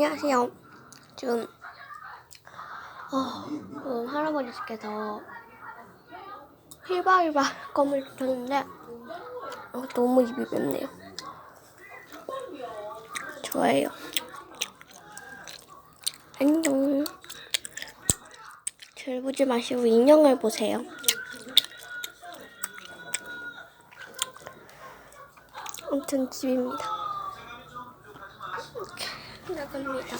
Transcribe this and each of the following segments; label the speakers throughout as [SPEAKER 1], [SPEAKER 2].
[SPEAKER 1] 안녕하세요. 지금 어, 지금 할아버지께서 힐바힐바 껌을 주셨는데 어, 너무 입이 맵네요. 좋아요. 안녕. 절 보지 마시고 인형을 보세요. 아무튼 집입니다. 나갑니다.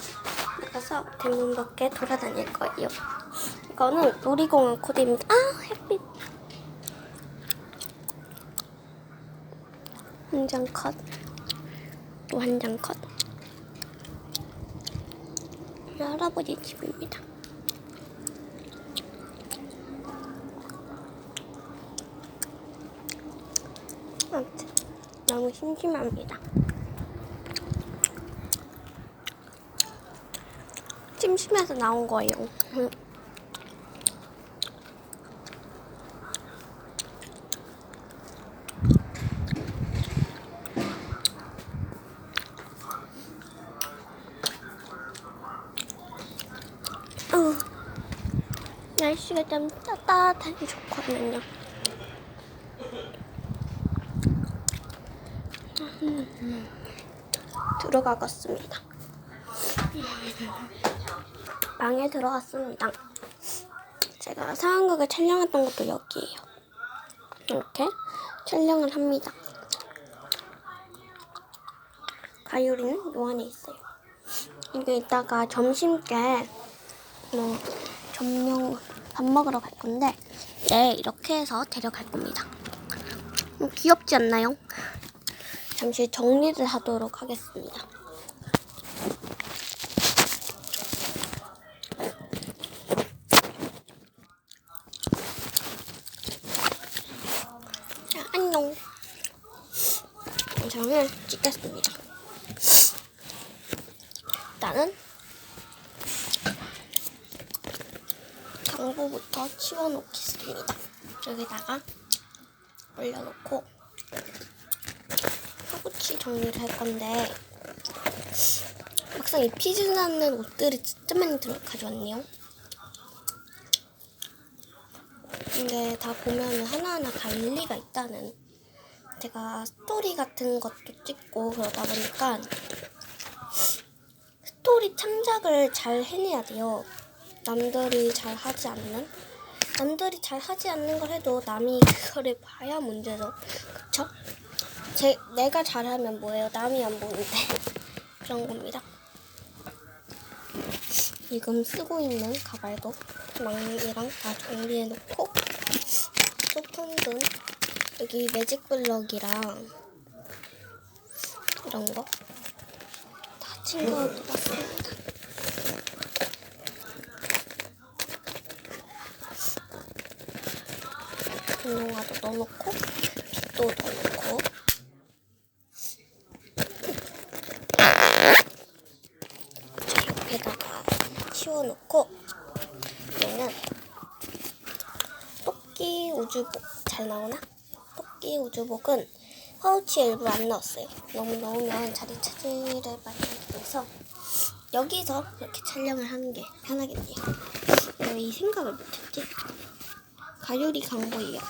[SPEAKER 1] 나가서 대문 밖에 돌아다닐 거예요. 이거는 놀이공원 코드입니다. 아, 햇빛. 한 장 컷. 또 한 장 컷. 우리 할아버지 집입니다. 아무튼 너무 심심합니다. 심심해서 나온 거예요. 음. 어, 날씨가 좀 따뜻하니 좋거든요. 음, 들어가겠습니다. 방에 들어갔습니다. 제가 상황극을 촬영했던 것도 여기에요. 이렇게 촬영을 합니다. 가요리는 요 안에 있어요. 이게 이따가 점심께 뭐 점령 밥 먹으러 갈 건데 네 이렇게 해서 데려갈 겁니다. 음, 귀엽지 않나요? 잠시 정리를 하도록 하겠습니다. 자, 안녕. 영상을 찍겠습니다. 일단은 장부부터 치워놓겠습니다. 여기다가 올려놓고 파우치 정리를 할 건데 막상 입히지는 않는 옷들이 진짜 많이 들어 가져왔네요. 근데 다 보면 하나하나 다 일리가 있다는 제가 스토리 같은 것도 찍고 그러다 보니까 스토리 창작을 잘 해내야 돼요. 남들이 잘 하지 않는 남들이 잘 하지 않는 걸 해도 남이 그거를 봐야 문제죠. 그쵸? 제, 내가 잘하면 뭐예요? 남이 안 보는데 그런 겁니다. 지금 쓰고 있는 가발도 망이랑 다 정리해 놓고 소품등 여기 매직 블럭이랑 이런 거 다 챙겨 놓았습니다. 운동화도 넣어놓고 빗도 넣어놓고 옆에다가 치워놓고 얘는 토끼 우주복 잘 나오나? 토끼 우주복은 파우치에 일부러 안 넣었어요. 너무 넣으면 자리 차지를 많이 해서 여기서 이렇게 촬영을 하는 게 편하겠네요. 왜 이 생각을 못했지? 가요리 광고예요.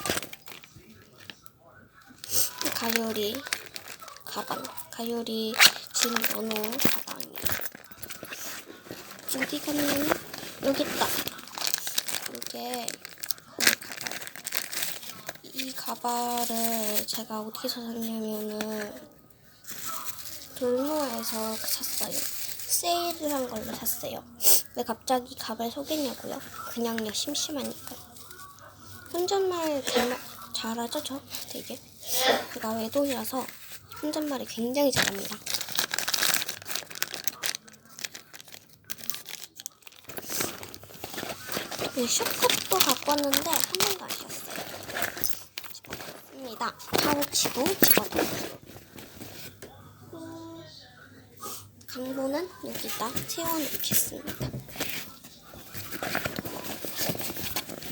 [SPEAKER 1] 가요리 가방, 가요리 짐 넣어놓은 가방이에요. 어디 갔냐면 여기 있다. 이게. 이 가발을 제가 어디서 샀냐면은 돌모에서 샀어요. 세일을 한 걸로 샀어요. 왜 갑자기 가발 속이냐고요? 그냥요 심심하니까. 혼잣말 잘하죠 저 되게. 제가 외동이라서 혼잣말을 굉장히 잘합니다. 네, 슈컷도 갖고 왔는데 한 번도 안쉬 었어요. 집어넣습니다. 파우치도 집어넣고 음, 강보는 여기다 채워놓겠습니다.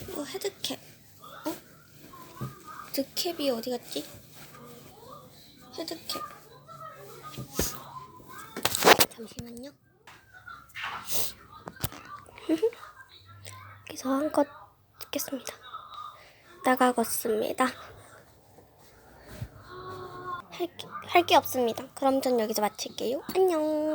[SPEAKER 1] 이거 헤드캡. 어? 드캡이 어디 갔지? 헤드캡. 잠시만요. 여기서 한껏 찍겠습니다. 나가겠습니다. 할 게 없습니다. 그럼 전 여기서 마칠게요. 안녕.